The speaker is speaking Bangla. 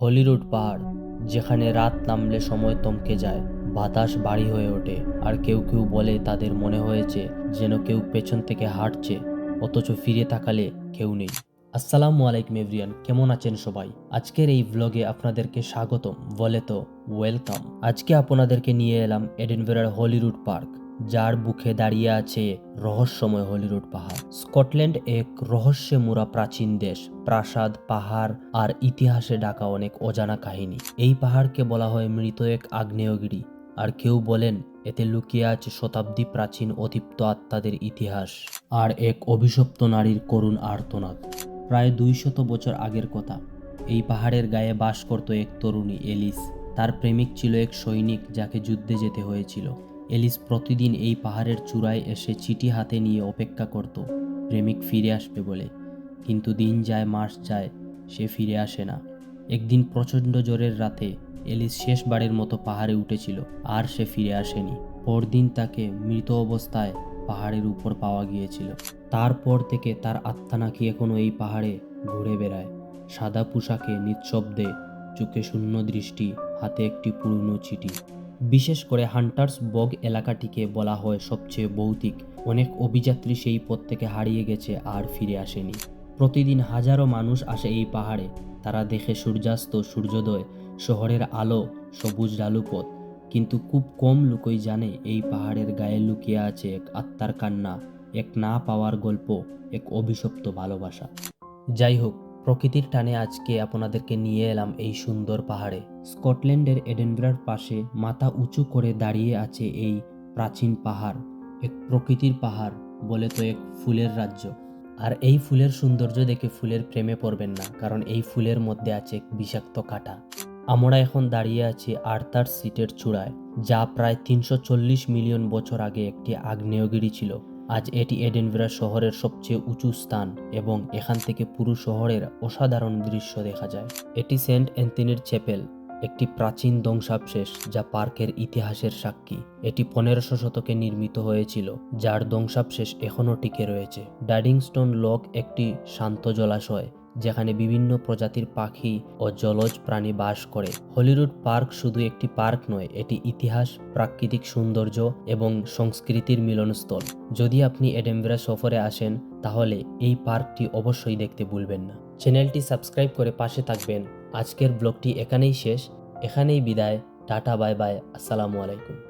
হলিরুড পাহাড়, যেখানে রাত নামলে সময় থমকে যায়। বাতাস বাড়ি হয়ে ওঠে, আর কেউ কেউ বলে তাদের মনে হয়েছে যেন কেউ পেছন থেকে হাঁটছে, অথচ ফিরে তাকালে কেউ নেই। আসসালামু আলাইকুম এভরিয়ান, কেমন আছেন সবাই? আজকের এই ভ্লগে আপনাদেরকে স্বাগতম, বলে তো ওয়েলকাম আজকে আপনাদেরকে নিয়ে এলাম এডেনভেরার হলিরুড পার্ক। যার বুকে দাঁড়িয়ে আছে রহস্যময় হলিরুড পাহাড়। স্কটল্যান্ড এক রহস্যে মোড়া প্রাচীন দেশ, প্রাসাদ, পাহাড় আর ইতিহাসে ডাকা অনেক অজানা কাহিনী। এই পাহাড়কে বলা হয় মৃত এক আগ্নেয়গিরি। আর কেউ বলেন, এতে লুকিয়ে আছে শতাব্দী প্রাচীন অতিপ্ত আত্মাদের ইতিহাস আর এক অভিশপ্ত নারীর করুণ আর্তনাদ। প্রায় দুইশত বছর আগের কথা। এই পাহাড়ের গায়ে বাস করত এক তরুণী, এলিস। তার প্রেমিক ছিল এক সৈনিক যাকে যুদ্ধে যেতে হয়েছিল। এলিস প্রতিদিন এই পাহাড়ের চূড়ায় এসে চিঠি হাতে নিয়ে অপেক্ষা করত। প্রেমিক ফিরে আসবে বলে। কিন্তু দিন যায়, মাস যায়, সে ফিরে আসে না। একদিন প্রচণ্ড জ্বরের রাতে এলিস শেষবারের মতো পাহাড়ে উঠেছিল, আর সে ফিরে আসেনি। পরদিন তাকে মৃত অবস্থায় পাহাড়ের উপর পাওয়া গিয়েছিল। তারপর থেকে তার আত্মা নাকি এখনও এই পাহাড়ে ঘুরে বেড়ায়। সাদা পোশাকে নিঃশব্দে চোখে শূন্য দৃষ্টি, হাতে একটি পুরনো চিঠি। বিশেষ করে হান্টার্স বগ এলাকাটিকে বলা হয় সবচেয়ে ভৌতিক। অনেক অভিযাত্রী সেই পথ থেকে হারিয়ে গেছে আর ফিরে আসেনি। প্রতিদিন হাজারো মানুষ আসে এই পাহাড়ে। তারা দেখে সূর্যাস্ত, সূর্যোদয়, শহরের আলো, সবুজ ডালুপথ কিন্তু খুব কম লোকই জানে এই পাহাড়ের গায়ে লুকিয়ে আছে এক আত্মার কান্না, এক না পাওয়ার গল্প, এক অভিশপ্ত ভালোবাসা। যাই হোক প্রকৃতির টানে আজকে আপনাদেরকে নিয়ে এলাম এই সুন্দর পাহাড়ে। স্কটল্যান্ডের এডেনব্রার পাশে মাথা উঁচু করে দাঁড়িয়ে আছে এই প্রাচীন পাহাড়, এক প্রকৃতির পাহাড় বলে তো এক ফুলের রাজ্য। আর এই ফুলের সৌন্দর্য দেখে ফুলের প্রেমে পড়বেন না, কারণ এই ফুলের মধ্যে আছে এক বিষাক্ত কাঁটা। আমরা এখন দাঁড়িয়ে আছি আর্থার সিটের চূড়ায়, যা প্রায় তিনশো চল্লিশ মিলিয়ন বছর আগে একটি আগ্নেয়গিরি ছিল। আজ এটি এডেনভেরা শহরের সবচেয়ে উঁচু স্থান এবং এখান থেকে পুরো শহরের অসাধারণ দৃশ্য দেখা যায়। এটি সেন্ট অ্যান্থনির চ্যাপেল, একটি প্রাচীন ধ্বংসাবশেষ যা পার্কের ইতিহাসের সাক্ষী। এটি পনেরোশো শতকে নির্মিত হয়েছিল, যার ধ্বংসাবশেষ এখনও টিকে রয়েছে। ডাডিংস্টোন লক একটি শান্ত জলাশয় যেখানে বিভিন্ন প্রজাতির পাখি ও জলজ প্রাণী বাস করে। হলিউড পার্ক শুধু একটি পার্ক নয়, এটি ইতিহাস, প্রাকৃতিক সৌন্দর্য এবং সংস্কৃতির মিলনস্থল। যদি আপনি এডেমভেরা সফরে আসেন, তাহলে এই পার্কটি অবশ্যই দেখতে ভুলবেন না। চ্যানেলটি সাবস্ক্রাইব করে পাশে থাকবেন। আজকের ব্লগটি এখানেই শেষ। এখানেই বিদায়। Tata, bye bye. আসসালামু আলাইকুম।